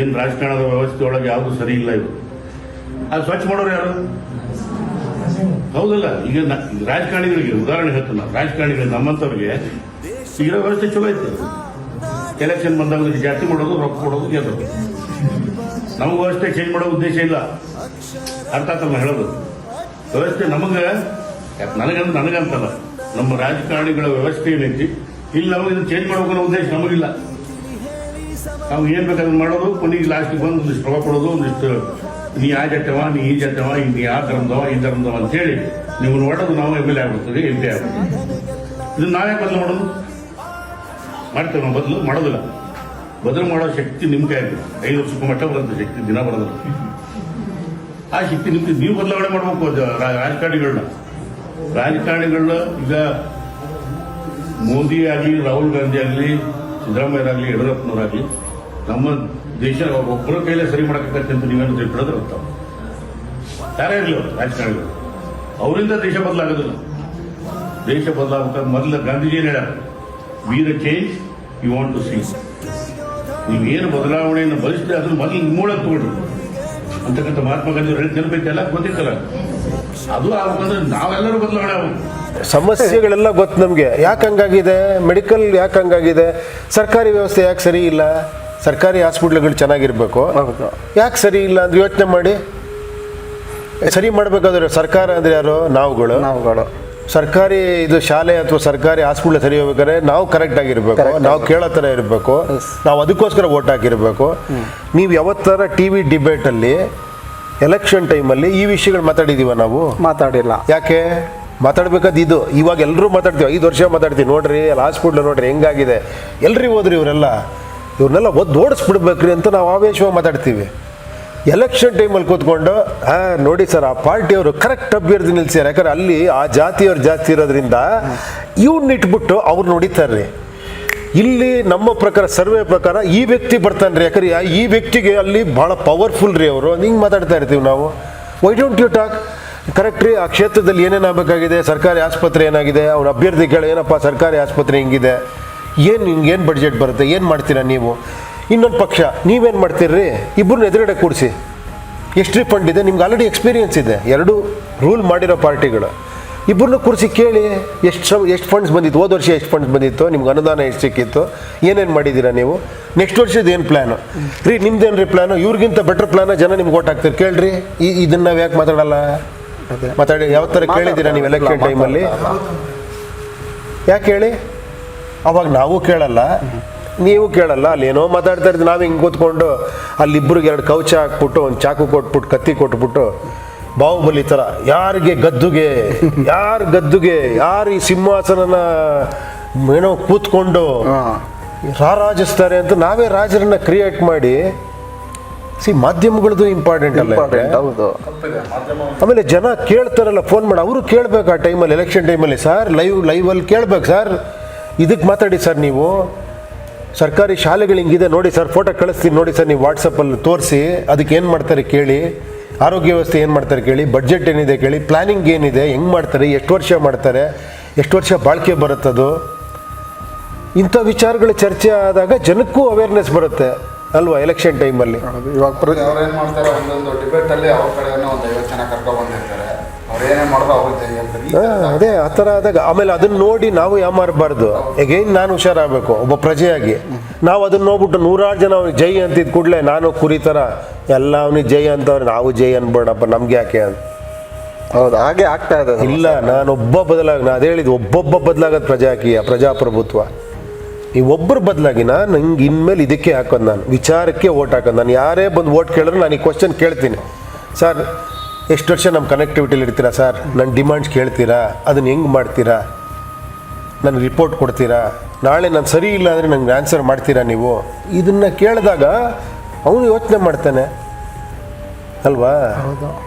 ಏನು ರಾಜಕಾರಣದ ವ್ಯವಸ್ಥೆ ಒಳಗೆ ಯಾವುದು ಸರಿ ಇಲ್ಲ ಇದು. ಅದು ಸ್ವಚ್ಛ ಮಾಡೋರು ಯಾರು? ಹೌದಲ್ಲ, ಈಗ ರಾಜಕಾರಣಿಗಳಿಗೆ, ಉದಾಹರಣೆ ಹೇಳ್ತೀನಿ ರಾಜಕಾರಣಿಗಳು ನಮ್ಮಂಥವ್ರಿಗೆ ಈಗ ವ್ಯವಸ್ಥೆ ಚಲೋ ಐತೆ. ಎಲೆಕ್ಷನ್ ಬಂದಾಗ ಜಾಸ್ತಿ ಮಾಡೋದು, ರೊಕ್ಕ ಕೊಡೋದು ಗೆಲ್ಲೋದು ನಮಗೂ ವ್ಯವಸ್ಥೆ ಚೇಂಜ್ ಮಾಡೋ ಉದ್ದೇಶ ಇಲ್ಲ. ಅರ್ಥ ತಮ್ಮ ಹೇಳೋದು? ವ್ಯವಸ್ಥೆ ನಮಗೆ, ನನಗಂತ ನನಗಂತಲ್ಲ. ನಮ್ಮ ರಾಜಕಾರಣಿಗಳ ವ್ಯವಸ್ಥೆ ಏನೈತಿ? ಇಲ್ಲಿ ನಮಗೆ ಚೇಂಜ್ ಮಾಡಬೇಕನ್ನೋ ಉದ್ದೇಶ ನಮಗಿಲ್ಲ. ನಾವು ಏನ್ ಬೇಕಾದ್ರೆ ಮಾಡೋದು, ಕೊನೆಗೆ ಲಾಸ್ಟ್ ಬಂದು ಒಂದಿಷ್ಟು ಪ್ರಭಾವ ಕೊಡೋದು, ಒಂದಿಷ್ಟು, ನೀ ಆ ಜಟ್ಟವ ನೀ ಈ ಜಟ್ಟವ ನೀ ಆ ಧರ್ಮದವ, ಈ ಧರ್ಮದವ ಅಂತ ಹೇಳಿ ನೀವು ನೋಡೋದು ನಾವು ಎಂ ಎಲ್ ಎ ಆಗ್ಬಿಡ್ತೀವಿ ಎಂ ಪಿ ಆಗ್ಬಿಡ್ತೀವಿ ಇದನ್ನ ನಾವೇ ಬದಲು ಮಾಡೋದು? ಮಾಡ್ತೇವೆ ನಾವು ಬದಲು, ಮಾಡೋದಿಲ್ಲ. ಬದಲು ಮಾಡೋ ಶಕ್ತಿ ನಿಮ್ಮ ಕೈಯಾಗಿದೆ ಐದು ವರ್ಷಕ್ಕೆ ಮಟ್ಟ ಬರುತ್ತೆ ಶಕ್ತಿ, ದಿನ ಬರೋದಿಲ್ಲ ಆ ಶಕ್ತಿ ನಿಮ್ಗೆ ನೀವು ಬದಲಾವಣೆ ಮಾಡಬೇಕು ರಾಜಕಾರಣಿಗಳನ್ನ ರಾಜಕಾರಣಿಗಳನ್ನ ಈಗ ಮೋದಿ ಆಗಲಿ, ರಾಹುಲ್ ಗಾಂಧಿ ಆಗಲಿ ಸಿದ್ದರಾಮಯ್ಯರಾಗಲಿ ಯಡಿಯೂರಪ್ಪನವರಾಗಲಿ, ನಮ್ಮ ದೇಶ ಒಬ್ಬರ ಕೈಲೇ ಸರಿ ಮಾಡಕ್ಕೆ ಅಂತ ನೀವೇನು ತಿಳ್ಕೊಳ್ಳೋದು ಅಂತ ಯಾರೇ ಇರಲಿ ಅವರು ರಾಜಕಾರಣಿಗಳು ಅವರಿಂದ ದೇಶ ಬದಲಾಗೋದಿಲ್ಲ. ದೇಶ ಬದಲಾಗುತ್ತೆ ಮೊದಲು ಗಾಂಧೀಜಿ ಹೇಳ the change you want to see ನೀವೇನು ಬದಲಾವಣೆಯನ್ನು ಬಯಸಿದ್ರೆ ಅದನ್ನ ಮೊದಲು ಮೂಲ ತಗೊಳ್ರಿ ಅಂತಕ್ಕಂಥ ಮಹಾತ್ಮ ಗಾಂಧಿ ಹೇಳಿದ ನೆನಪೈತೆಲ್ಲ ಗೊತ್ತಿತ್ತಲ್ಲ. ಅದು ಆಗ್ಬೇಕಂದ್ರೆ ನಾವೆಲ್ಲರೂ ಬದಲಾವಣೆ ಆಗ್ಬೇಕು. ಸಮಸ್ಯೆಗಳೆಲ್ಲ ಗೊತ್ತು ನಮಗೆ. ಯಾಕೆ ಹಂಗಾಗಿದೆ? ಮೆಡಿಕಲ್ ಯಾಕೆ ಹಂಗಾಗಿದೆ? ಸರ್ಕಾರಿ ವ್ಯವಸ್ಥೆ ಯಾಕೆ ಸರಿ ಇಲ್ಲ? ಸರ್ಕಾರಿ ಹಾಸ್ಪಿಟ್ಲ್ಗಳು ಚೆನ್ನಾಗಿರ್ಬೇಕು. ಯಾಕೆ ಸರಿ ಇಲ್ಲ ಅಂದ್ರೆ ಯೋಚನೆ ಮಾಡಿ. ಸರಿ ಮಾಡಬೇಕಾದ್ರೆ ಸರ್ಕಾರ ಅಂದ್ರೆ ಯಾರು? ನಾವುಗಳು. ನಾವುಗಳು. ಸರ್ಕಾರಿ ಇದು ಶಾಲೆ ಅಥವಾ ಸರ್ಕಾರಿ ಹಾಸ್ಪಿಟ್ಲ್ ಸರಿ ಹೋಗ್ಬೇಕಾದ್ರೆ ನಾವು ಕರೆಕ್ಟ್ ಆಗಿರ್ಬೇಕು. ನಾವು ಕೇಳೋ ಥರ ಇರಬೇಕು. ನಾವು ಅದಕ್ಕೋಸ್ಕರ ಓಟ್ ಹಾಕಿರ್ಬೇಕು. ನೀವು ಯಾವತ್ತರ ಟಿ ವಿ ಡಿಬೇಟಲ್ಲಿ ಎಲೆಕ್ಷನ್ ಟೈಮಲ್ಲಿ ಈ ವಿಷಯಗಳು ಮಾತಾಡಿದ್ದೀವ ನಾವು? ಮಾತಾಡಿಲ್ಲ. ಯಾಕೆ? ಮಾತಾಡ್ಬೇಕಾದ್ ಇದು. ಇವಾಗ ಎಲ್ಲರೂ ಮಾತಾಡ್ತೀವಿ. ಐದು ವರ್ಷ ಮಾತಾಡ್ತೀವಿ. ನೋಡ್ರಿ ಅಲ್ಲಿ ಹಾಸ್ಪಿಟ್ಲ್ ನೋಡ್ರಿ, ಹೆಂಗಾಗಿದೆ? ಎಲ್ರಿ ಹೋದ್ರಿ ಇವರೆಲ್ಲ? ಇವ್ರನ್ನೆಲ್ಲ ಒದ್ದು ಓಡಿಸ್ಬಿಡ್ಬೇಕ್ರಿ ಅಂತ ನಾವು ಆವೇಶವಾಗಿ ಮಾತಾಡ್ತೀವಿ. ಎಲೆಕ್ಷನ್ ಟೈಮಲ್ಲಿ ಕೂತ್ಕೊಂಡು ಹಾಂ ನೋಡಿ ಸರ್, ಆ ಪಾರ್ಟಿಯವರು ಕರೆಕ್ಟ್ ಅಭ್ಯರ್ಥಿ ನಿಲ್ಸ್ಯಾರ. ಯಾಕಂದ್ರೆ ಅಲ್ಲಿ ಆ ಜಾತಿಯವ್ರು ಜಾಸ್ತಿ ಇರೋದ್ರಿಂದ ಇವ್ನ ಇಟ್ಬಿಟ್ಟು ಅವ್ರು ನೋಡಿತಾರ್ರಿ. ಇಲ್ಲಿ ನಮ್ಮ ಪ್ರಕಾರ, ಸರ್ವೆ ಪ್ರಕಾರ ಈ ವ್ಯಕ್ತಿ ಬರ್ತಾನೆ ರೀ ಯಾಕಂದ್ರೆ ಈ ವ್ಯಕ್ತಿಗೆ ಅಲ್ಲಿ ಭಾಳ ಪವರ್ಫುಲ್ ರೀ ಅವರು. ಹಿಂಗೆ ಮಾತಾಡ್ತಾ ಇರ್ತೀವಿ ನಾವು. Why don't you talk correct ರೀ, ಆ ಕ್ಷೇತ್ರದಲ್ಲಿ ಏನೇನಾಗಬೇಕಾಗಿದೆ ಸರ್ಕಾರಿ ಆಸ್ಪತ್ರೆ ಏನಾಗಿದೆ ಅವ್ರ ಅಭ್ಯರ್ಥಿಗಳು ಏನಪ್ಪ, ಸರ್ಕಾರಿ ಆಸ್ಪತ್ರೆ ಹಿಂಗಿದೆ, ಏನು ನಿಮ್ಗೆ, ಏನು ಬಡ್ಜೆಟ್ ಬರುತ್ತೆ, ಏನು ಮಾಡ್ತೀರಾ ನೀವು? ಇನ್ನೊಂದು ಪಕ್ಷ, ನೀವೇನು ಮಾಡ್ತೀರ್ರಿ? ಇಬ್ಬರನ್ನ ಎದುರುಗಡೆ ಕೂಡಿಸಿ. ಎಷ್ಟು ಫಂಡ್ ಇದೆ, ನಿಮ್ಗೆ ಆಲ್ರೆಡಿ ಎಕ್ಸ್ಪೀರಿಯೆನ್ಸ್ ಇದೆ. ಎರಡು ರೂಲ್ ಮಾಡಿರೋ ಪಾರ್ಟಿಗಳು. ಇಬ್ಬರನ್ನ ಕೂರಿಸಿ ಕೇಳಿ, ಎಷ್ಟು ಎಷ್ಟು ಫಂಡ್ಸ್ ಬಂದಿತ್ತು, ಹೋದ ವರ್ಷ ಎಷ್ಟು ಫಂಡ್ಸ್ ಬಂದಿತ್ತು, ನಿಮ್ಗೆ ಅನುದಾನ ಎಷ್ಟು ಸಿಕ್ಕಿತ್ತು, ಏನೇನು ಮಾಡಿದ್ದೀರಾ ನೀವು? ನೆಕ್ಸ್ಟ್ ವರ್ಷದ ಏನು ಪ್ಲ್ಯಾನು ರೀ ನಿಮ್ದೇನು ರೀ ಪ್ಲ್ಯಾನು ಇವ್ರಿಗಿಂತ ಬೆಟ್ರ್ ಪ್ಲ್ಯಾನ ಜನ ನಿಮ್ಗೆ ಓಟ್ ಹಾಕ್ತಾರೆ. ಕೇಳ್ರಿ, ಈ, ಇದನ್ನ ನಾವು ಯಾಕೆ ಮಾತಾಡಲ್ಲ. ಮಾತಾಡಿ ಯಾವ ಥರ ಕೇಳಿದ್ದೀರಾ ನೀವು ಎಲೆಕ್ಷನ್ ಟೈಮಲ್ಲಿ ಯಾಕೆ ಹೇಳಿ? ಅವಾಗ ನಾವು ಕೇಳಲ್ಲ ನೀವು ಕೇಳಲ್ಲ ಅಲ್ಲಿ ಏನೋ ಮಾತಾಡ್ತಾ ಇರ್ತೀವಿ ನಾವು ಹಿಂಗೆ ಕೂತ್ಕೊಂಡು ಅಲ್ಲಿ ಅಲ್ಲಿಬ್ಬರಿಗೆ ಎರಡು ಕವಚ ಹಾಕ್ಬಿಟ್ಟು ಒಂದು ಚಾಕು ಕೊಟ್ಬಿಟ್ಟು ಕತ್ತಿ ಕೊಟ್ಬಿಟ್ಟು ಬಾಹುಬಲಿ ಥರ ಯಾರಿಗೆ ಗದ್ದುಗೆ ಯಾರು ಗದ್ದುಗೆ ಯಾರು ಈ ಸಿಂಹಾಸನನ ಏನೋ ಕೂತ್ಕೊಂಡು ರಾರಾಜಿಸ್ತಾರೆ ಅಂತ ನಾವೇ ರಾಜರನ್ನ ಕ್ರಿಯೇಟ್ ಮಾಡಿ ಸಿ ಮಾಧ್ಯಮಗಳದ್ದು ಇಂಪಾರ್ಟೆಂಟ್ ಅಲ್ಲ ಹೌದು. ಆಮೇಲೆ ಜನ ಕೇಳ್ತಾರಲ್ಲ ಫೋನ್ ಮಾಡಿ. ಅವರು ಕೇಳ್ಬೇಕು ಆ ಟೈಮಲ್ಲಿ ಎಲೆಕ್ಷನ್ ಟೈಮಲ್ಲಿ ಸರ್ ಲೈವ್ ಲೈವಲ್ಲಿ ಕೇಳ್ಬೇಕು ಸರ್ ಇದಕ್ಕೆ ಮಾತಾಡಿ ಸರ್ ನೀವು. ಸರ್ಕಾರಿ ಶಾಲೆಗಳು ಹಿಂಗಿದೆ. ನೋಡಿ ಸರ್ ಫೋಟೋ ಕಳಿಸ್ತೀನಿ. ನೋಡಿ ಸರ್ ನೀವು ವಾಟ್ಸಪ್ಪಲ್ಲಿ ತೋರಿಸಿ. ಅದಕ್ಕೆ ಏನು ಮಾಡ್ತಾರೆ ಕೇಳಿ. ಆರೋಗ್ಯ ವ್ಯವಸ್ಥೆ ಏನು ಮಾಡ್ತಾರೆ ಕೇಳಿ. ಬಡ್ಜೆಟ್ ಏನಿದೆ ಕೇಳಿ. ಪ್ಲಾನಿಂಗ್ ಏನಿದೆ? ಹೆಂಗೆ ಮಾಡ್ತಾರೆ? ಎಷ್ಟು ವರ್ಷ ಮಾಡ್ತಾರೆ? ಎಷ್ಟು ವರ್ಷ ಬಾಳಿಕೆ ಬರುತ್ತದು? ಇಂಥ ವಿಚಾರಗಳ ಚರ್ಚೆ ಆದಾಗ ಜನಕ್ಕೂ ಅವೇರ್ನೆಸ್ ಬರುತ್ತೆ. ಅಲ್ವಾ ಎಲೆಕ್ಷನ್ ಟೈಮಲ್ಲಿ. ಇವಾಗ ಅವ್ರು ಏನು ಮಾಡ್ತಾರೆ ಒಂದೊಂದು ಡಿಬೇಟ್ ಅಲ್ಲಿ ಅವ್ರ ಒಂದು ಐವತ್ತು ಜನ ಕರ್ಕೊಂಡು ಬಂದಿರ್ತಾರೆ. ಅದೇ ಆ ಥರ ಆದಾಗ ಆಮೇಲೆ ಅದನ್ನ ನೋಡಿ ನಾವು ಯಾಮಾರಬಾರ್ದು ಎಗೈನ್ ನಾನು ಹುಷಾರಾಗಬೇಕು ಒಬ್ಬ ಪ್ರಜೆಯಾಗಿ. ನಾವು ಅದನ್ನ ನೋಡ್ಬಿಟ್ಟು ನೂರಾರು ಜನ ಅವ್ನಿಗೆ ಜೈ ಅಂತಿದ್ ಕೂಡಲೇ ನಾನು ಕುರಿ ಥರ ಎಲ್ಲ ಅವನಿಗೆ ಜೈ ಅಂತವ್ರು ನಾವು ಜೈ ಅನ್ಬೋಣಪ್ಪ ನಮ್ಗೆ ಯಾಕೆ ಅಂತ. ಹೌದು ಹಾಗೆ ಆಗ್ತಾ ಇದೆ. ಇಲ್ಲ ನಾನೊಬ್ಬ ಬದಲಾಗ ನಾ ಅದೇ ಹೇಳಿದ್ದು ಒಬ್ಬೊಬ್ಬ ಬದಲಾಗೋದು ಪ್ರಜಾಕೀಯ ಪ್ರಜಾಪ್ರಭುತ್ವ. ಈ ಒಬ್ಬರ ಬದಲಾಗಿ ನಾನು ಹಿಂಗೆ ಇನ್ಮೇಲೆ ಇದಕ್ಕೆ ಹಾಕೋದು ನಾನು, ವಿಚಾರಕ್ಕೆ ಓಟ್ ಹಾಕೋದು ನಾನು. ಯಾರೇ ಬಂದು ಓಟ್ ಕೇಳಿದ್ರೆ ನಾನು ಈ ಕ್ವಶನ್ ಕೇಳ್ತೀನಿ. ಸರ್, ಎಷ್ಟು ವರ್ಷ ನಮ್ಮ ಕನೆಕ್ಟಿವಿಟಿಲಿ ಇರ್ತೀರಾ ಸರ್? ನನ್ನ ಡಿಮ್ಯಾಂಡ್ಸ್ ಕೇಳ್ತೀರಾ? ಅದನ್ನ ಹೆಂಗೆ ಮಾಡ್ತೀರಾ? ನನಗೆ ರಿಪೋರ್ಟ್ ಕೊಡ್ತೀರಾ? ನಾಳೆ ನಾನು ಸರಿ ಇಲ್ಲ ಅಂದರೆ ನನಗೆ ಆನ್ಸರ್ ಮಾಡ್ತೀರಾ ನೀವು? ಇದನ್ನು ಕೇಳಿದಾಗ ಅವನು ಯೋಚನೆ ಮಾಡ್ತಾನೆ. ಅಲ್ವಾ? ಹೌದು.